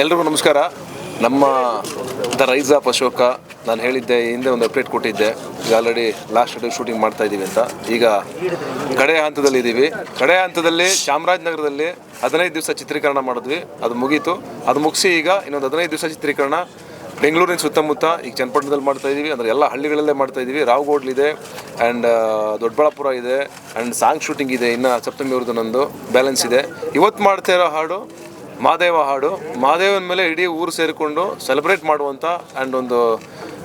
ಎಲ್ರಿಗೂ ನಮಸ್ಕಾರ. ನಮ್ಮ ದ ರೈಸ್ ಆಫ್ ಅಶೋಕ, ನಾನು ಹೇಳಿದ್ದೆ ಹಿಂದೆ ಒಂದು ಅಪ್ಡೇಟ್ ಕೊಟ್ಟಿದ್ದೆ. ಈಗ ಆಲ್ರೆಡಿ ಲಾಸ್ಟ್ ಡೇ ಶೂಟಿಂಗ್ ಮಾಡ್ತಾ ಇದ್ದೀವಿ ಅಂತ. ಈಗ ಕಡೆಯ ಹಂತದಲ್ಲಿ ಇದ್ದೀವಿ ಕಡೆಯ ಹಂತದಲ್ಲಿ ಚಾಮರಾಜನಗರದಲ್ಲಿ ಹದಿನೈದು ದಿವಸ ಚಿತ್ರೀಕರಣ ಮಾಡಿದ್ವಿ. ಅದು ಮುಗೀತು. ಅದು ಮುಗಿಸಿ ಈಗ ಇನ್ನೊಂದು ಹದಿನೈದು ದಿವಸ ಚಿತ್ರೀಕರಣ ಬೆಂಗಳೂರಿನ ಸುತ್ತಮುತ್ತ ಈಗ ಚನ್ನಪಟ್ಟಣದಲ್ಲಿ ಮಾಡ್ತಾ ಇದ್ದೀವಿ ಅಂದರೆ ಎಲ್ಲ ಹಳ್ಳಿಗಳಲ್ಲೇ ಮಾಡ್ತಾ ಇದ್ದೀವಿ ರಾವ್ಗೋಡ್ಲಿದೆ ಆ್ಯಂಡ್ ದೊಡ್ಡಬಳ್ಳಾಪುರ ಇದೆ ಆ್ಯಂಡ್ ಸಾಂಗ್ ಶೂಟಿಂಗ್ ಇದೆ. ಇನ್ನು ಅವ್ರದ್ದು ನಂದು ಬ್ಯಾಲೆನ್ಸ್ ಇದೆ. ಇವತ್ತು ಮಾಡ್ತಾ ಇರೋ ಹಾಡು ಮಾದೇವ ಹಾಡು. ಮಾದೇವನ ಮೇಲೆ ಇಡೀ ಊರು ಸೇರಿಕೊಂಡು ಸೆಲೆಬ್ರೇಟ್ ಮಾಡುವಂಥ ಆ್ಯಂಡ್ ಒಂದು,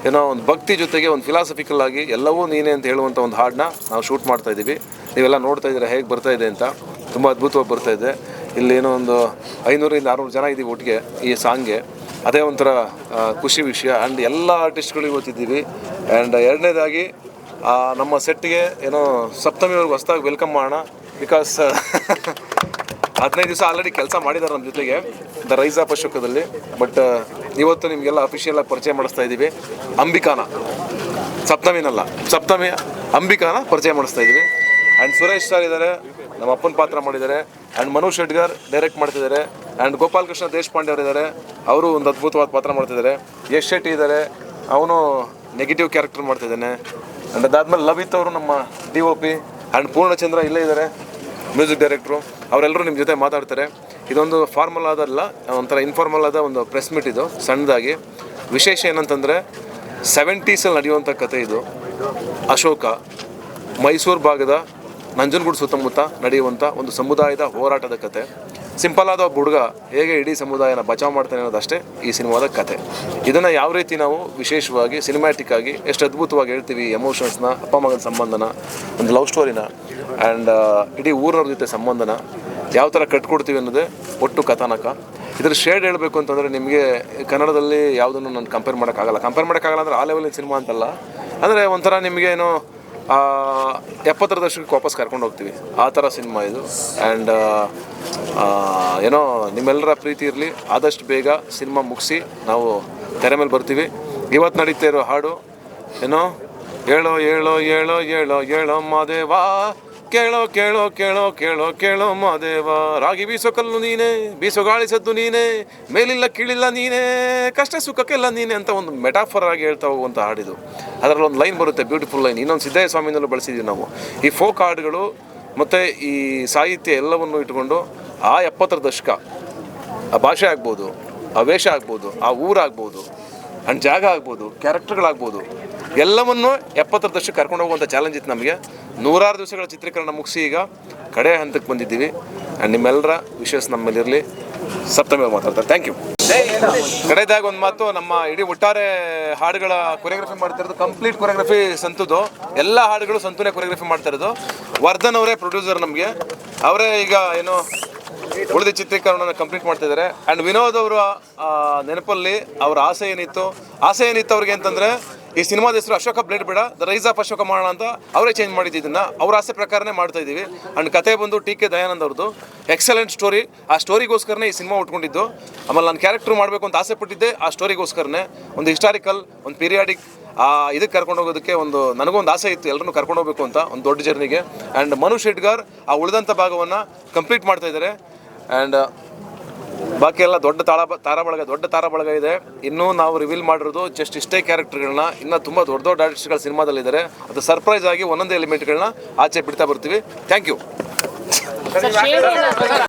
ಏನೋ ಒಂದು ಭಕ್ತಿ ಜೊತೆಗೆ ಒಂದು ಫಿಲಾಸಫಿಕಲ್ ಆಗಿ ಎಲ್ಲವೂ ನೀನೇ ಅಂತ ಹೇಳುವಂಥ ಒಂದು ಹಾಡನ್ನ ನಾವು ಶೂಟ್ ಮಾಡ್ತಾ ಇದ್ದೀವಿ. ನೀವೆಲ್ಲ ನೋಡ್ತಾ ಇದ್ದೀರಾ ಹೇಗೆ ಬರ್ತಾ ಇದೆ ಅಂತ. ತುಂಬ ಅದ್ಭುತವಾಗಿ ಬರ್ತಾ ಇದೆ. ಇಲ್ಲಿ ಏನೋ ಒಂದು ಐನೂರಿಂದ ಆರುನೂರು ಜನ ಇದ್ದೀವಿ ಒಟ್ಟಿಗೆ ಈ ಸಾಂಗ್ಗೆ ಅದೇ ಒಂಥರ ಖುಷಿ ವಿಷಯ. ಆ್ಯಂಡ್ ಎಲ್ಲ ಆರ್ಟಿಸ್ಟ್ಗಳು ಇವತ್ತಿದ್ದೀವಿ ಆ್ಯಂಡ್ ಎರಡನೇದಾಗಿ ನಮ್ಮ ಸೆಟ್ಗೆ ಏನೋ ಸಪ್ತಮಿಯವ್ರಿಗೆ ಹೊಸ್ದಾಗಿ ವೆಲ್ಕಮ್ ಮಾಡೋಣ. ಬಿಕಾಸ್ ಹದಿನೈದು ದಿವಸ ಆಲ್ರೆಡಿ ಕೆಲಸ ಮಾಡಿದ್ದಾರೆ ನಮ್ಮ ಜೊತೆಗೆ. ದ ರೈಸ್ ಆಫ್ ಅಶೋಕದಲ್ಲಿ. ಬಟ್ ಇವತ್ತು ನಿಮಗೆಲ್ಲ ಅಫಿಷಿಯಲ್ ಆಗಿ ಪರಿಚಯ ಮಾಡಿಸ್ತಾ ಇದ್ದೀವಿ ಅಂಬಿಕಾನ. ಸಪ್ತಮಿನಲ್ಲ. ಸಪ್ತಮಿ ಅಂಬಿಕಾನ ಪರಿಚಯ ಮಾಡಿಸ್ತಾ ಇದ್ದೀವಿ ಆ್ಯಂಡ್ ಸುರೇಶ್ ಸರ್ ಇದ್ದಾರೆ ನಮ್ಮ ಅಪ್ಪನ ಪಾತ್ರ ಮಾಡಿದ್ದಾರೆ. ಆ್ಯಂಡ್ ಮನು ಶೆಟ್ಗರ್ ಡೈರೆಕ್ಟ್ ಮಾಡ್ತಿದ್ದಾರೆ. ಆ್ಯಂಡ್ ಗೋಪಾಲಕೃಷ್ಣ ದೇಶಪಾಂಡೆ ಅವರು ಇದ್ದಾರೆ ಅವರು ಒಂದು ಅದ್ಭುತವಾದ ಪಾತ್ರ ಮಾಡ್ತಿದ್ದಾರೆ. ಯಶ್ ಶೆಟ್ಟಿ ಇದ್ದಾರೆ ಅವನು ನೆಗೆಟಿವ್ ಕ್ಯಾರೆಕ್ಟರ್ ಮಾಡ್ತಿದ್ದಾನೆ. ಆ್ಯಂಡ್ ಅದಾದಮೇಲೆ ಲವಿತ್ ಅವರು ನಮ್ಮ D O P and Purnachandra ಇಲ್ಲೇ ಇದ್ದಾರೆ ಮ್ಯೂಸಿಕ್ ಡೈರೆಕ್ಟ್ರು ಅವರೆಲ್ಲರೂ ನಿಮ್ಮ ಜೊತೆ ಮಾತಾಡ್ತಾರೆ. ಇದೊಂದು ಫಾರ್ಮಲ್ ಆದಲ್ಲ, ಒಂಥರ ಇನ್ಫಾರ್ಮಲ್ ಆದ ಒಂದು ಪ್ರೆಸ್ ಮೀಟ್ ಇದು, ಸಣ್ಣದಾಗಿ. ವಿಶೇಷ ಏನಂತಂದರೆ ಸೆವೆಂಟೀಸಲ್ಲಿ ನಡೆಯುವಂಥ ಕತೆ ಇದು. ಅಶೋಕ, ಮೈಸೂರು ಭಾಗದ ನಂಜನಗೂಡು ಸುತ್ತಮುತ್ತ ನಡೆಯುವಂಥ ಒಂದು ಸಮುದಾಯದ ಹೋರಾಟದ ಕತೆ ಸಿಂಪಲ್ ಆದ ಒಬ್ಬ ಹುಡುಗ ಹೇಗೆ ಇಡೀ ಸಮುದಾಯನ ಬಚಾವ್ ಮಾಡ್ತಾನೆ ಅನ್ನೋದಷ್ಟೇ ಈ ಸಿನಿಮಾದ ಕತೆ. ಇದನ್ನು ಯಾವ ರೀತಿ ನಾವು ವಿಶೇಷವಾಗಿ ಸಿನಿಮ್ಯಾಟಿಕ್ ಆಗಿ ಎಷ್ಟು ಅದ್ಭುತವಾಗಿ ಹೇಳ್ತೀವಿ ಎಮೋಷನ್ಸ್ನ ಅಪ್ಪ ಮಗನ ಸಂಬಂಧನ, ಒಂದು ಲವ್ ಸ್ಟೋರಿನ ಆ್ಯಂಡ್ ಇಡೀ ಊರಿನವ್ರ ಜೊತೆ ಸಂಬಂಧನ ಯಾವ ಥರ ಕಟ್ಕೊಡ್ತೀವಿ ಅನ್ನೋದೇ ಒಟ್ಟು ಕಥಾನಕ. ಇದ್ರ ಶೇಡ್ ಹೇಳಬೇಕು ಅಂತಂದರೆ ನಿಮಗೆ ಕನ್ನಡದಲ್ಲಿ ಯಾವುದನ್ನು ನಾನು ಕಂಪೇರ್ ಮಾಡೋಕ್ಕಾಗಲ್ಲ. ಕಂಪೇರ್ ಮಾಡೋಕ್ಕಾಗಲ್ಲ ಅಂದರೆ ಆ ಲೆವೆಲಿನ ಸಿನಿಮಾ ಅಂತಲ್ಲ. ಅಂದರೆ ಒಂಥರ ನಿಮಗೆ ಏನು ಎಪ್ಪತ್ತರ ದಶಕಕ್ಕೆ ವಾಪಸ್ ಕರ್ಕೊಂಡು ಹೋಗ್ತೀವಿ. ಆ ಥರ ಸಿನಿಮಾ ಇದು. ಆ್ಯಂಡ್ ಏನೋ ನಿಮ್ಮೆಲ್ಲರ ಪ್ರೀತಿ ಇರಲಿ. ಆದಷ್ಟು ಬೇಗ ಸಿನಿಮಾ ಮುಗಿಸಿ ನಾವು ತೆರೆ ಮೇಲೆ ಬರ್ತೀವಿ. ಇವತ್ತು ನಡೀತಾ ಇರೋ ಹಾಡು, ಏನೋ ಏಳೋ ಏಳೋ ಏಳೋ ಏಳೋ ಏಳೋ ಮಾದೇವಾ ಕೇಳೋ ಕೇಳೋ ಕೇಳೋ ಕೇಳೋ ಕೇಳೋ ಮಾದೇವ. ರಾಗಿ ಬೀಸೋ ಕಲ್ಲು ನೀನೇ, ಬೀಸೋ ಗಾಳಿಸದ್ದು ನೀನೇ, ಮೇಲಿಲ್ಲ ಕೀಳಿಲ್ಲ ನೀನೇ, ಕಷ್ಟ ಸುಖಕ್ಕೆಲ್ಲ ನೀನೇ ಅಂತ ಒಂದು ಮೆಟಾಫರ್ ಆಗಿ ಹೇಳ್ತಾ ಹೋಗುವಂಥ ಹಾಡಿದು. ಅದರಲ್ಲಿ ಒಂದು ಲೈನ್ ಬರುತ್ತೆ ಬ್ಯೂಟಿಫುಲ್ ಲೈನ್ ಇನ್ನೊಂದು ಸಿದ್ದಯ್ಯ ಸ್ವಾಮಿನಲ್ಲೂ ಬಳಸಿದ್ದೀವಿ ನಾವು. ಈ ಫೋಕ್ ಹಾಡುಗಳು ಮತ್ತು ಈ ಸಾಹಿತ್ಯ ಎಲ್ಲವನ್ನು ಇಟ್ಕೊಂಡು ಆ ಎಪ್ಪತ್ತರ ದಶಕ, ಆ ಭಾಷೆ ಆಗ್ಬೋದು, ಆ ವೇಷ ಆಗ್ಬೋದು, ಆ ಊರಾಗ್ಬೋದು ಆ್ಯಂಡ್ ಜಾಗ ಆಗ್ಬೋದು, ಕ್ಯಾರೆಕ್ಟರ್ಗಳಾಗ್ಬೋದು, ಎಲ್ಲವನ್ನು ಎಪ್ಪತ್ತರ ದಶಕ ಕರ್ಕೊಂಡು ಹೋಗುವಂಥ ಚಾಲೆಂಜ್ ಇತ್ತು ನಮಗೆ. ನೂರಾರು ದಿವಸಗಳ ಚಿತ್ರೀಕರಣ ಮುಗಿಸಿ ಈಗ ಕಡೆ ಹಂತಕ್ಕೆ ಬಂದಿದ್ದೀವಿ. ಆ್ಯಂಡ್ ನಿಮ್ಮೆಲ್ಲರ ವಿಶೇಷ ನಮ್ಮಲ್ಲಿರಲಿ ಸಪ್ತಮಿ ಮಾತಾಡ್ತಾರೆ. ಥ್ಯಾಂಕ್ ಯು ಕಡೆದಾಗ ಒಂದು ಮಾತು, ನಮ್ಮ ಇಡೀ ಒಟ್ಟಾರೆ ಹಾಡುಗಳ ಕೊರಿಯೋಗ್ರಫಿ ಮಾಡ್ತಾ ಇರೋದು ಕಂಪ್ಲೀಟ್ ಕೊರಿಯೋಗ್ರಫಿ ಸಂತುದು. ಎಲ್ಲ ಹಾಡುಗಳು ಸಂತುನೇ ಕೊರಿಯೋಗ್ರಫಿ ಮಾಡ್ತಾ ಇರೋದು. ವರ್ಧನ್ ಅವರೇ ಪ್ರೊಡ್ಯೂಸರ್ ನಮಗೆ. ಅವರೇ ಈಗ ಏನು ಉಳಿದ ಚಿತ್ರೀಕರಣವನ್ನು ಕಂಪ್ಲೀಟ್ ಮಾಡ್ತಾ ಇದ್ದಾರೆ ಆ್ಯಂಡ್ ವಿನೋದ್ ಅವರ ನೆನಪಲ್ಲಿ ಅವರ ಆಸೆ ಏನಿತ್ತು? ಆಸೆ ಏನಿತ್ತು ಅವ್ರಿಗೆ ಅಂತಂದರೆ, ಈ ಸಿನಿಮಾದ ಹೆಸರು ಅಶೋಕ ಬ್ಲೇಡ್ ಬೇಡ ದ ರೈಸ್ ಆಫ್ ಅಶೋಕ ಮಾಡೋಣ ಅಂತ ಅವರೇ ಚೇಂಜ್ ಮಾಡಿದ್ದು ಇದನ್ನ ಅವ್ರ ಆಸೆ ಪ್ರಕಾರನೇ ಮಾಡ್ತಾ ಇದ್ದೀವಿ. ಆ್ಯಂಡ್ ಕತೆ ಬಂದು ಟಿ ಕೆ ದಯಾನಂದ್ ಅವ್ರದ್ದು. ಎಕ್ಸಲೆಂಟ್ ಸ್ಟೋರಿ ಆ ಸ್ಟೋರಿಗೋಸ್ಕರನೇ ಈ ಸಿನಿಮಾ ಉಟ್ಕೊಂಡಿದ್ದು. ಆಮೇಲೆ ನಾನು ಕ್ಯಾರೆಕ್ಟರ್ ಮಾಡಬೇಕು ಅಂತ ಆಸೆ ಪಟ್ಟಿದ್ದೆ, ಆ ಸ್ಟೋರಿಗೋಸ್ಕರನೇ ಒಂದು ಹಿಸ್ಟಾರಿಕಲ್ ಒಂದು ಪೀರಿಯಾಡಿಕ್ ಆ, ಇದಕ್ಕೆ ಕರ್ಕೊಂಡು ಹೋಗೋದಕ್ಕೆ ಒಂದು, ನನಗೊಂದು ಆಸೆ ಇತ್ತು ಎಲ್ಲರನ್ನೂ ಕರ್ಕೊಂಡು ಹೋಗಬೇಕು ಅಂತ, ಒಂದು ದೊಡ್ಡ ಜರ್ನಿಗೆ ಆ್ಯಂಡ್ ಮನು ಶೆಟ್ಗಾರ್ ಆ ಉಳಿದಂಥ ಭಾಗವನ್ನು ಕಂಪ್ಲೀಟ್ ಮಾಡ್ತಾ ಇದ್ದಾರೆ ಆ್ಯಂಡ್ ಬಾಕಿ ಎಲ್ಲ ದೊಡ್ಡ ತಾಳ ತಾರ ಬಳಗ, ದೊಡ್ಡ ತಾರ ಬಳಗ ಇದೆ. ಇನ್ನೂ ನಾವು ರಿವೀಲ್ ಮಾಡಿರೋದು ಜಸ್ಟ್ ಇಷ್ಟೇ ಕ್ಯಾರೆಕ್ಟರ್ಗಳನ್ನ ಇನ್ನೂ ತುಂಬ ದೊಡ್ಡ ದೊಡ್ಡ ಆರ್ಟಿಸ್ಟ್ಗಳ ಸಿನಿಮಾದಲ್ಲಿದ್ದಾರೆ. ಅದು ಸರ್ಪ್ರೈಸ್ ಆಗಿ ಒಂದೊಂದೇ ಎಲಿಮೆಂಟ್ಗಳನ್ನ ಆಚೆ ಬಿಡ್ತಾ ಬರ್ತೀವಿ. Thank you